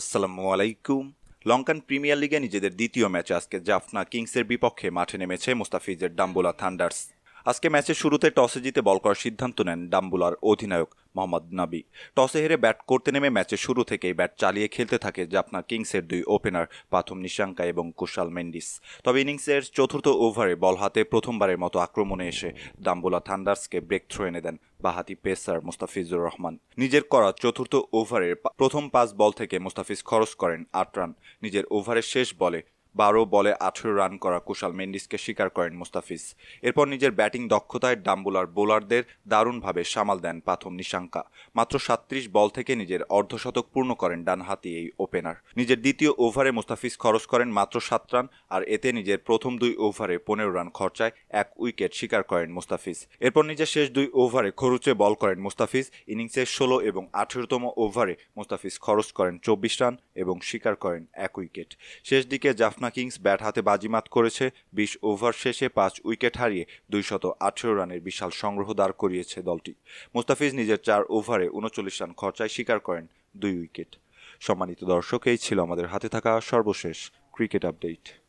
আসসালামু আলাইকুম। লঙ্কান প্রিমিয়ার লিগে নিজেদের দ্বিতীয় ম্যাচে আজকে জাফনা কিংসের বিপক্ষে মাঠে নেমেছে মুস্তাফিজের ডাম্বোলা থান্ডার্স। আজকে ম্যাচের শুরুতে টসে জিতে বল করার সিদ্ধান্ত নেন ডাম্বুলার অধিনায়ক মোহাম্মদ নাবি। টসে হেরে ব্যাট করতে নেমে ম্যাচের শুরু থেকেই ব্যাট চালিয়ে খেলতে থাকে জাফনা কিংসের দুই ওপেনার পাথম নিশাঙ্কা এবং কুশাল মেন্ডিস। তবে ইনিংসের চতুর্থ ওভারে বল হাতে প্রথমবারের মতো আক্রমণে এসে ডাম্বুলা থান্ডার্সকে ব্রেক থ্রো এনে দেন বাহাতি পেসার মুস্তাফিজুর রহমান। নিজের করা চতুর্থ ওভারের প্রথম পাঁচ বল থেকে মুস্তাফিজ খরচ করেন আট রান। নিজের ওভারের শেষ বলে বারো বলে আঠেরো রান করা কুশাল মেন্ডিসকে স্বীকার করেন মুস্তাফিজ। এরপর নিজের ব্যাটিং দক্ষতায় ডাম্বুলার বোলারদের দারুণভাবে সামাল দেন পাথম নিশাঙ্কা। মাত্র সাত্রিশ বল থেকে নিজের অর্ধশতক পূর্ণ করেন ডানহাতি এই ওপেনার। নিজের দ্বিতীয় ওভারে মুস্তাফিজ খরচ করেন মাত্র সাত রান, আর এতে নিজের প্রথম দুই ওভারে পনেরো রান খরচায় এক উইকেট শিকার করেন মুস্তাফিজ। এরপর নিজের শেষ দুই ওভারে খরুচে বল করেন মুস্তাফিজ। ইনিংসের ষোলো এবং আঠেরোতম ওভারে মুস্তাফিজ খরচ করেন চব্বিশ রান এবং শিকার করেন এক উইকেট। শেষ দিকে জাফনা কিংস ব্যাট হাতে বাজিমাত করেছে, বিশ ওভার শেষে পাঁচ উইকেট হারিয়ে দুইশত আঠেরো রানের বিশাল সংগ্রহ দাঁড় করিয়েছে দলটি। মুস্তাফিজ নিজের চার ওভারে উনচল্লিশ রান খরচায় স্বীকার করেন, দুই উইকেট। সম্মানিত দর্শক, এই ছিল আমাদের হাতে থাকা সর্বশেষ ক্রিকেট আপডেট।